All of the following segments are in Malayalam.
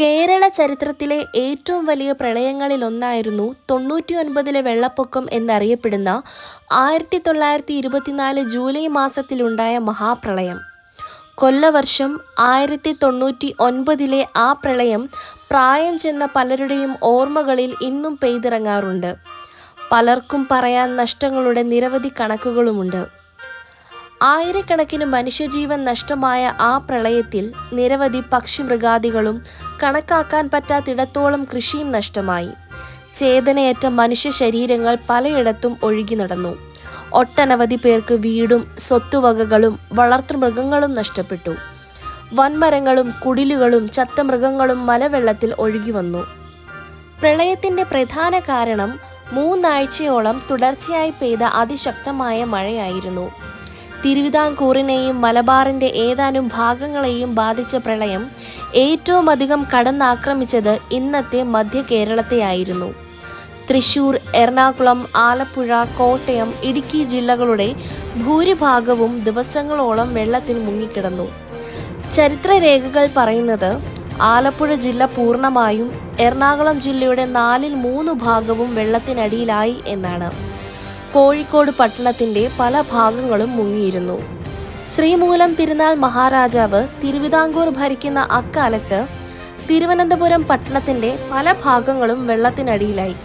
കേരള ചരിത്രത്തിലെ ഏറ്റവും വലിയ പ്രളയങ്ങളിലൊന്നായിരുന്നു തൊണ്ണൂറ്റി ഒൻപതിലെ വെള്ളപ്പൊക്കം എന്നറിയപ്പെടുന്ന ആയിരത്തി തൊള്ളായിരത്തി ഇരുപത്തിനാല് ജൂലൈ മാസത്തിലുണ്ടായ മഹാപ്രളയം. കൊല്ലവർഷം ആയിരത്തി തൊണ്ണൂറ്റി ഒൻപതിലെ ആ പ്രളയം പ്രായം ചെന്ന പലരുടെയും ഓർമ്മകളിൽ ഇന്നും പെയ്തിറങ്ങാറുണ്ട്. പലർക്കും പറയാൻ നഷ്ടങ്ങളുടെ നിരവധി കണക്കുകളുമുണ്ട്. ആയിരക്കണക്കിന് മനുഷ്യജീവൻ നഷ്ടമായ ആ പ്രളയത്തിൽ നിരവധി പക്ഷിമൃഗാദികളും കണക്കാക്കാൻ പറ്റാത്തിടത്തോളം കൃഷിയും നഷ്ടമായി. ചേതനയേറ്റ മനുഷ്യ ശരീരങ്ങൾ പലയിടത്തും ഒഴുകി നടന്നു. ഒട്ടനവധി പേർക്ക് വീടും സ്വത്തുവകകളും വളർത്തുമൃഗങ്ങളും നഷ്ടപ്പെട്ടു. വൻമരങ്ങളും കുടിലുകളും ചത്ത മൃഗങ്ങളും മലവെള്ളത്തിൽ ഒഴുകി വന്നു. പ്രളയത്തിന്റെ പ്രധാന കാരണം മൂന്നാഴ്ചയോളം തുടർച്ചയായി പെയ്ത അതിശക്തമായ മഴയായിരുന്നു. തിരുവിതാംകൂറിനെയും മലബാറിന്റെ ഏതാനും ഭാഗങ്ങളെയും ബാധിച്ച പ്രളയം ഏറ്റവും അധികം കടന്നാക്രമിച്ചത് ഇന്നത്തെ മധ്യ കേരളത്തെയായിരുന്നു. തൃശൂർ എറണാകുളം ആലപ്പുഴ കോട്ടയം ഇടുക്കി ജില്ലകളുടെ ഭൂരിഭാഗവും ദിവസങ്ങളോളം വെള്ളത്തിൽ മുങ്ങിക്കിടന്നു. ചരിത്രരേഖകൾ പറയുന്നത് ആലപ്പുഴ ജില്ല പൂർണമായും എറണാകുളം ജില്ലയുടെ നാലിൽ മൂന്ന് ഭാഗവും വെള്ളത്തിനടിയിലായി എന്നാണ്. കോഴിക്കോട് പട്ടണത്തിന്റെ പല ഭാഗങ്ങളും മുങ്ങിയിരുന്നു. ശ്രീമൂലം തിരുനാൾ മഹാരാജാവ് തിരുവിതാംകൂർ ഭരിക്കുന്ന അക്കാലത്ത് തിരുവനന്തപുരം പട്ടണത്തിന്റെ പല ഭാഗങ്ങളും വെള്ളത്തിനടിയിലായി.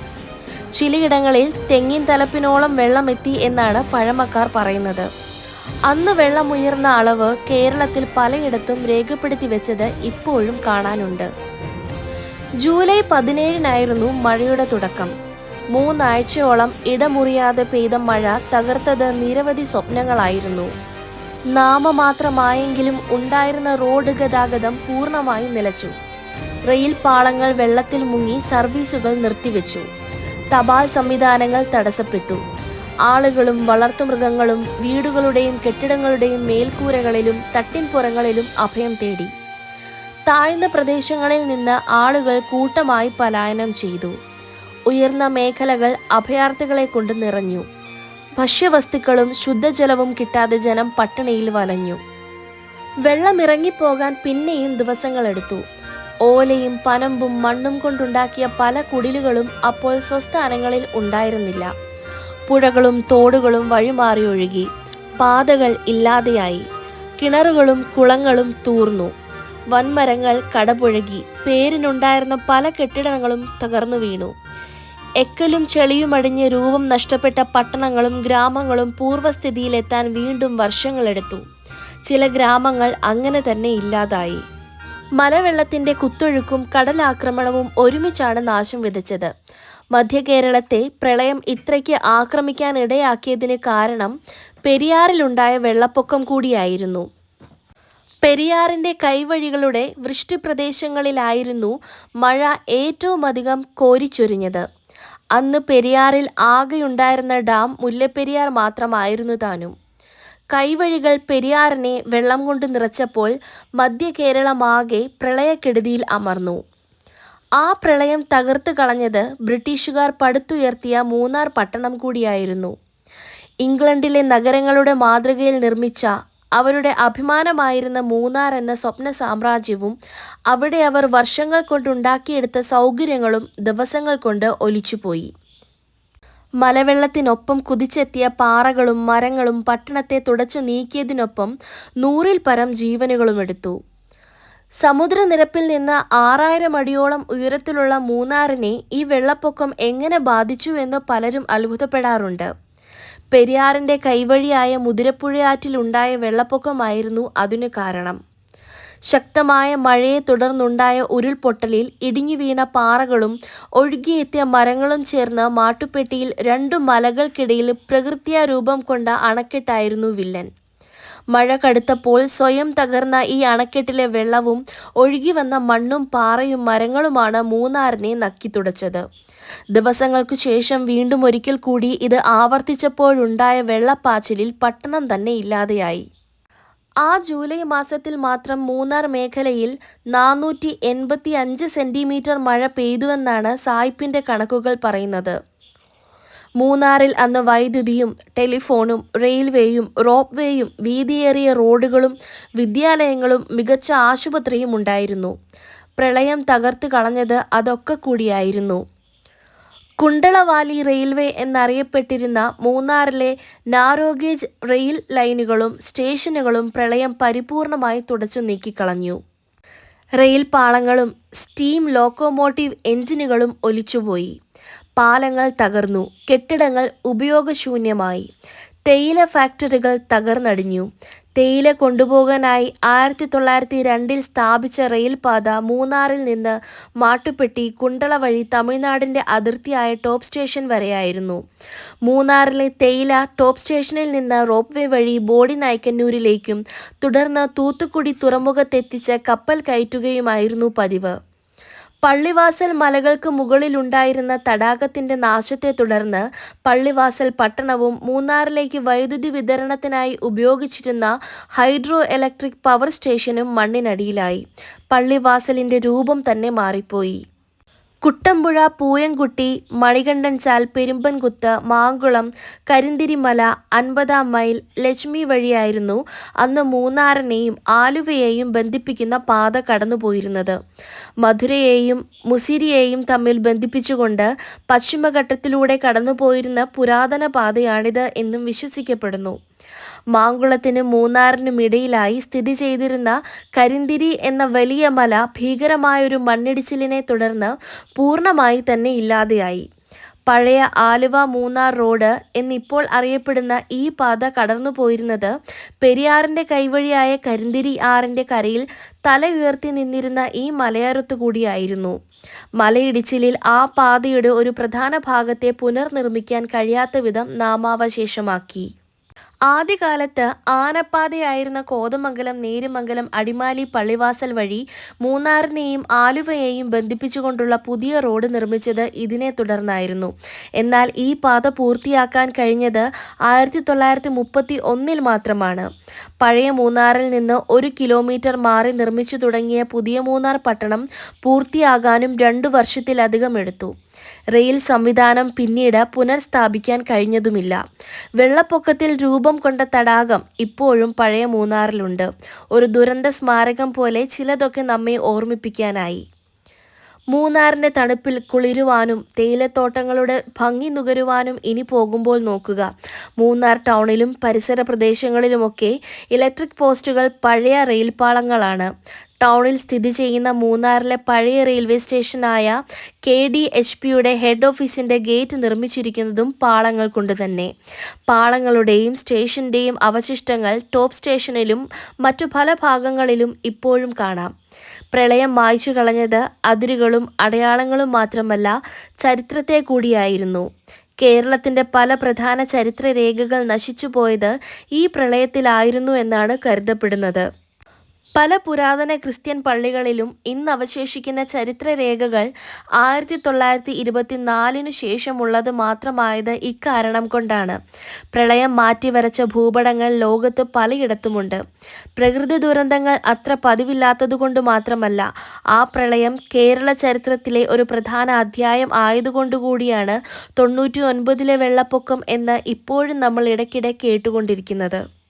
ചിലയിടങ്ങളിൽ തെങ്ങിൻ തലപ്പിനോളം വെള്ളമെത്തി എന്നാണ് പഴമക്കാർ പറയുന്നത്. അന്ന് വെള്ളമുയർന്ന അളവ് കേരളത്തിൽ പലയിടത്തും രേഖപ്പെടുത്തി വെച്ചത് ഇപ്പോഴും കാണാനുണ്ട്. ജൂലൈ പതിനേഴിനായിരുന്നു മഴയുടെ തുടക്കം. മൂന്നാഴ്ചയോളം ഇടമുറിയാതെ പെയ്ത മഴ തകർത്തത് നിരവധി സ്വപ്നങ്ങളായിരുന്നു. നാമമാത്രമായെങ്കിലും ഉണ്ടായിരുന്ന റോഡ് ഗതാഗതം പൂർണമായി നിലച്ചു. റെയിൽ പാളങ്ങൾ വെള്ളത്തിൽ മുങ്ങി സർവീസുകൾ നിർത്തിവെച്ചു. തപാൽ സംവിധാനങ്ങൾ തടസ്സപ്പെട്ടു. ആളുകളും വളർത്തുമൃഗങ്ങളും വീടുകളുടെയും കെട്ടിടങ്ങളുടെയും മേൽക്കൂരകളിലും തട്ടിൻപുറങ്ങളിലും അഭയം തേടി. താഴ്ന്ന പ്രദേശങ്ങളിൽ നിന്ന് ആളുകൾ കൂട്ടമായി പലായനം ചെയ്തു. ഉയർന്ന മേഖലകൾ അഭയാർത്ഥികളെ കൊണ്ട് നിറഞ്ഞു. ഭക്ഷ്യവസ്തുക്കളും ശുദ്ധജലവും കിട്ടാതെ ജനം പട്ടിണിയിൽ വലഞ്ഞു. വെള്ളം ഇറങ്ങിപ്പോകാൻ പിന്നെയും ദിവസങ്ങളെടുത്തു. ഓലയും പനമ്പും മണ്ണും കൊണ്ടുണ്ടാക്കിയ പല കുടിലുകളും അപ്പോൾ സ്വസ്ഥാനങ്ങളിൽ ഉണ്ടായിരുന്നില്ല. പുഴകളും തോടുകളും വഴിമാറി ഒഴുകി. പാതകൾ ഇല്ലാതെയായി. കിണറുകളും കുളങ്ങളും തൂർന്നു. വൻമരങ്ങൾ കടപുഴകി. പേരിനുണ്ടായിരുന്ന പല കെട്ടിടങ്ങളും തകർന്നു വീണു. എക്കലും ചെളിയുമടിഞ്ഞ് രൂപം നഷ്ടപ്പെട്ട പട്ടണങ്ങളും ഗ്രാമങ്ങളും പൂർവസ്ഥിതിയിലെത്താൻ വീണ്ടും വർഷങ്ങളെടുത്തു. ചില ഗ്രാമങ്ങൾ അങ്ങനെ തന്നെ ഇല്ലാതായി. മലവെള്ളത്തിന്റെ കുത്തൊഴുക്കും കടലാക്രമണവും ഒരുമിച്ചാണ് നാശം വിതച്ചത്. മധ്യ കേരളത്തെ പ്രളയം ഇത്രയ്ക്ക് ആക്രമിക്കാൻ ഇടയാക്കിയതിന് കാരണം പെരിയാറിലുണ്ടായ വെള്ളപ്പൊക്കം കൂടിയായിരുന്നു. പെരിയാറിന്റെ കൈവഴികളുടെ വൃഷ്ടിപ്രദേശങ്ങളിലായിരുന്നു മഴ ഏറ്റവുമധികം കോരിച്ചൊരിഞ്ഞത്. അന്ന് പെരിയാറിൽ ആകെയുണ്ടായിരുന്ന ഡാം മുല്ലപ്പെരിയാർ മാത്രമായിരുന്നു താനും. കൈവഴികൾ പെരിയാറിനെ വെള്ളം കൊണ്ട് നിറച്ചപ്പോൾ മധ്യ കേരളമാകെ പ്രളയക്കെടുതിയിൽ അമർന്നു. ആ പ്രളയം തകർത്തു കളഞ്ഞത് ബ്രിട്ടീഷുകാർ പടുത്തുയർത്തിയ മൂന്നാർ പട്ടണം കൂടിയായിരുന്നു. ഇംഗ്ലണ്ടിലെ നഗരങ്ങളുടെ മാതൃകയിൽ നിർമ്മിച്ച അവരുടെ അഭിമാനമായിരുന്ന മൂന്നാർ എന്ന സ്വപ്ന സാമ്രാജ്യവും അവിടെ അവർ വർഷങ്ങൾ കൊണ്ടുണ്ടാക്കിയെടുത്ത സൗകര്യങ്ങളും ദിവസങ്ങൾ കൊണ്ട് ഒലിച്ചുപോയി. മലവെള്ളത്തിനൊപ്പം കുതിച്ചെത്തിയ പാറകളും മരങ്ങളും പട്ടണത്തെ തുടച്ചു നീക്കിയതിനൊപ്പം നൂറിൽ പരം ജീവനുകളും എടുത്തു. സമുദ്രനിരപ്പിൽ നിന്ന് ആറായിരം അടിയോളം ഉയരത്തിലുള്ള മൂന്നാറിനെ ഈ വെള്ളപ്പൊക്കം എങ്ങനെ ബാധിച്ചു എന്ന് പലരും അത്ഭുതപ്പെടാറുണ്ട്. പെരിയാറിന്റെ കൈവഴിയായ മുതിരപ്പുഴയാറ്റിലുണ്ടായ വെള്ളപ്പൊക്കമായിരുന്നു അതിനു കാരണം. ശക്തമായ മഴയെ തുടർന്നുണ്ടായ ഉരുൾപൊട്ടലിൽ ഇടിഞ്ഞു വീണ പാറകളും ഒഴുകിയെത്തിയ മരങ്ങളും ചേർന്ന മാട്ടുപ്പെട്ടിയിൽ രണ്ടു മലകൾക്കിടയിൽ പ്രകൃത്യാ രൂപം കൊണ്ട അണക്കെട്ടായിരുന്നു വില്ലൻ. മഴ കടുത്തപ്പോൾ സ്വയം തകർന്ന ഈ അണക്കെട്ടിലെ വെള്ളവും ഒഴുകി വന്ന മണ്ണും പാറയും മരങ്ങളുമാണ് മൂന്നാറിനെ നക്കിത്തുടച്ചത്. ദിവസങ്ങൾക്കു ശേഷം വീണ്ടും ഒരിക്കൽ കൂടി ഇത് ആവർത്തിച്ചപ്പോഴുണ്ടായ വെള്ളപ്പാച്ചിലിൽ പട്ടണം തന്നെ ഇല്ലാതെയായി. ആ ജൂലൈ മാസത്തിൽ മാത്രം മൂന്നാർ മേഖലയിൽ നാനൂറ്റി എൺപത്തി അഞ്ച് സെന്റിമീറ്റർ മഴ പെയ്തുവെന്നാണ് സായിപ്പിന്റെ കണക്കുകൾ പറയുന്നത്. മൂന്നാറിൽ അന്ന് വൈദ്യുതിയും ടെലിഫോണും റെയിൽവേയും റോപ്പ് വേയും വീതിയേറിയ റോഡുകളും വിദ്യാലയങ്ങളും മികച്ച ആശുപത്രിയും ഉണ്ടായിരുന്നു. പ്രളയം തകർത്ത് കളഞ്ഞത് അതൊക്കെ കൂടിയായിരുന്നു. കുണ്ടളവാലി റെയിൽവേ എന്നറിയപ്പെട്ടിരുന്ന മൂന്നാറിലെ നാരോഗേജ് റെയിൽ ലൈനുകളും സ്റ്റേഷനുകളും പ്രളയം പരിപൂർണമായി തുടച്ചു നീക്കിക്കളഞ്ഞു. റെയിൽ പാളങ്ങളും സ്റ്റീം ലോക്കോമോട്ടീവ് എഞ്ചിനുകളും ഒലിച്ചുപോയി. പാലങ്ങൾ തകർന്നു. കെട്ടിടങ്ങൾ ഉപയോഗശൂന്യമായി. തേയില ഫാക്ടറികൾ തകർന്നടിഞ്ഞു. തേയില കൊണ്ടുപോകാനായി ആയിരത്തി തൊള്ളായിരത്തി രണ്ടിൽ സ്ഥാപിച്ച റെയിൽപാത മൂന്നാറിൽ നിന്ന് മാട്ടുപ്പെട്ടി കുണ്ടള വഴി തമിഴ്നാടിന്റെ അതിർത്തിയായ ടോപ്പ് സ്റ്റേഷൻ വരെയായിരുന്നു. മൂന്നാറിലെ തേയില ടോപ്പ് സ്റ്റേഷനിൽ നിന്ന് റോപ്പ് വേ വഴി ബോഡി നായ്ക്കന്നൂരിലേക്കും തുടർന്ന് തൂത്തുക്കുടി തുറമുഖത്തെത്തിച്ച് കപ്പൽ കയറ്റുകയുമായിരുന്നു പതിവ്. പള്ളിവാസൽ മലകൾക്ക് മുകളിലുണ്ടായിരുന്ന തടാകത്തിന്റെ നാശത്തെ തുടർന്ന് പള്ളിവാസൽ പട്ടണവും മൂന്നാറിലേക്ക് വൈദ്യുതി വിതരണത്തിനായി ഉപയോഗിച്ചിരുന്ന ഹൈഡ്രോ ഇലക്ട്രിക് പവർ സ്റ്റേഷനും മണ്ണിനടിയിലായി. പള്ളിവാസലിന്റെ രൂപം തന്നെ മാറിപ്പോയി. കുട്ടമ്പുഴ പൂയംകുട്ടി മണികണ്ഠൻ ചാൽ പെരുമ്പൻകുത്ത് മാങ്കുളം കരിന്തിരിമല അൻപതാം മൈൽ ലക്ഷ്മി വഴിയായിരുന്നു അന്ന് മൂന്നാറിനെയും ആലുവയെയും ബന്ധിപ്പിക്കുന്ന പാത കടന്നുപോയിരുന്നത്. മധുരയെയും മുസിരിയെയും തമ്മിൽ ബന്ധിപ്പിച്ചുകൊണ്ട് പശ്ചിമഘട്ടത്തിലൂടെ കടന്നുപോയിരുന്ന പുരാതന പാതയാണിത് എന്നും വിശ്വസിക്കപ്പെടുന്നു. മാങ്കുളത്തിനും മൂന്നാറിനും ഇടയിലായി സ്ഥിതി ചെയ്തിരുന്ന കരിന്തിരി എന്ന വലിയ മല ഭീകരമായൊരു മണ്ണിടിച്ചിലിനെ തുടർന്ന് പൂർണമായി തന്നെ ഇല്ലാതെയായി. പഴയ ആലുവ മൂന്നാർ റോഡ് എന്നിപ്പോൾ അറിയപ്പെടുന്ന ഈ പാത കടന്നു പോയിരുന്നത് പെരിയാറിന്റെ കൈവഴിയായ കരിന്തിരി ആറിന്റെ കരയിൽ തല ഉയർത്തി നിന്നിരുന്ന ഈ മലയോരത്തു കൂടിയായിരുന്നു. മലയിടിച്ചിലിൽ ആ പാതയുടെ ഒരു പ്രധാന ഭാഗത്തെ പുനർനിർമ്മിക്കാൻ കഴിയാത്ത വിധം നാമാവശേഷമാക്കി. ആദ്യകാലത്ത് ആനപ്പാതയായിരുന്ന കോതമംഗലം നേരുമംഗലം അടിമാലി പള്ളിവാസൽ വഴി മൂന്നാറിനെയും ആലുവയെയും ബന്ധിപ്പിച്ചുകൊണ്ടുള്ള പുതിയ റോഡ് നിർമ്മിച്ചത് ഇതിനെ തുടർന്നായിരുന്നു. എന്നാൽ ഈ പാത പൂർത്തിയാക്കാൻ കഴിഞ്ഞത് ആയിരത്തി തൊള്ളായിരത്തി മുപ്പത്തി ഒന്നിൽ മാത്രമാണ്. പഴയ മൂന്നാറിൽ നിന്ന് ഒരു കിലോമീറ്റർ മാറി നിർമ്മിച്ചു തുടങ്ങിയ പുതിയ മൂന്നാർ പട്ടണം പൂർത്തിയാകാനും രണ്ടു വർഷത്തിലധികം എടുത്തു. റെയിൽ സംവിധാനം പിന്നീട് പുനഃസ്ഥാപിക്കാൻ കഴിഞ്ഞതുമില്ല. വെള്ളപ്പൊക്കത്തിൽ രൂപം കൊണ്ട തടാകം ഇപ്പോഴും പഴയ മൂന്നാറിലുണ്ട്. ഒരു ദുരന്ത സ്മാരകം പോലെ ചിലതൊക്കെ നമ്മെ ഓർമ്മിപ്പിക്കാനായി. മൂന്നാറിന്റെ തണുപ്പിൽ കുളിരുവാനും തേയിലത്തോട്ടങ്ങളുടെ ഭംഗി നുകരുവാനും ഇനി പോകുമ്പോൾ നോക്കുക. മൂന്നാർ ടൗണിലും പരിസര പ്രദേശങ്ങളിലുമൊക്കെ ഇലക്ട്രിക് പോസ്റ്റുകൾ പഴയ റെയിൽപാളങ്ങളാണ്. ടൗണിൽ സ്ഥിതി ചെയ്യുന്ന മൂന്നാറിലെ പഴയ റെയിൽവേ സ്റ്റേഷനായ കെ ഡി എച്ച് പിയുടെ ഹെഡ് ഓഫീസിന്റെ ഗേറ്റ് നിർമ്മിച്ചിരിക്കുന്നതും പാളങ്ങൾ കൊണ്ട് തന്നെ. പാളങ്ങളുടെയും സ്റ്റേഷന്റെയും അവശിഷ്ടങ്ങൾ ടോപ്പ് സ്റ്റേഷനിലും മറ്റു പല ഭാഗങ്ങളിലും ഇപ്പോഴും കാണാം. പ്രളയം മായ്ച്ചു കളഞ്ഞത് അതിരുകളും അടയാളങ്ങളും മാത്രമല്ല ചരിത്രത്തെ കൂടിയായിരുന്നു. കേരളത്തിന്റെ പല പ്രധാന ചരിത്രരേഖകൾ നശിച്ചുപോയത് ഈ പ്രളയത്തിലായിരുന്നു എന്നാണ് കരുതപ്പെടുന്നത്. പല പുരാതന ക്രിസ്ത്യൻ പള്ളികളിലും ഇന്ന് അവശേഷിക്കുന്ന ചരിത്രരേഖകൾ ആയിരത്തി തൊള്ളായിരത്തി ഇരുപത്തിനാലിനു ശേഷമുള്ളത് മാത്രമായത് ഇക്കാരണം കൊണ്ടാണ്. പ്രളയം മാറ്റിവരച്ച ഭൂപടങ്ങൾ ലോകത്ത് പലയിടത്തുമുണ്ട്. പ്രകൃതി ദുരന്തങ്ങൾ അത്ര പതിവില്ലാത്തതുകൊണ്ട് മാത്രമല്ല ആ പ്രളയം കേരള ചരിത്രത്തിലെ ഒരു പ്രധാന അധ്യായം ആയതുകൊണ്ടുകൂടിയാണ് തൊണ്ണൂറ്റി ഒൻപതിലെ വെള്ളപ്പൊക്കം എന്ന് ഇപ്പോഴും നമ്മൾ ഇടയ്ക്കിടെ കേട്ടുകൊണ്ടിരിക്കുന്നത്.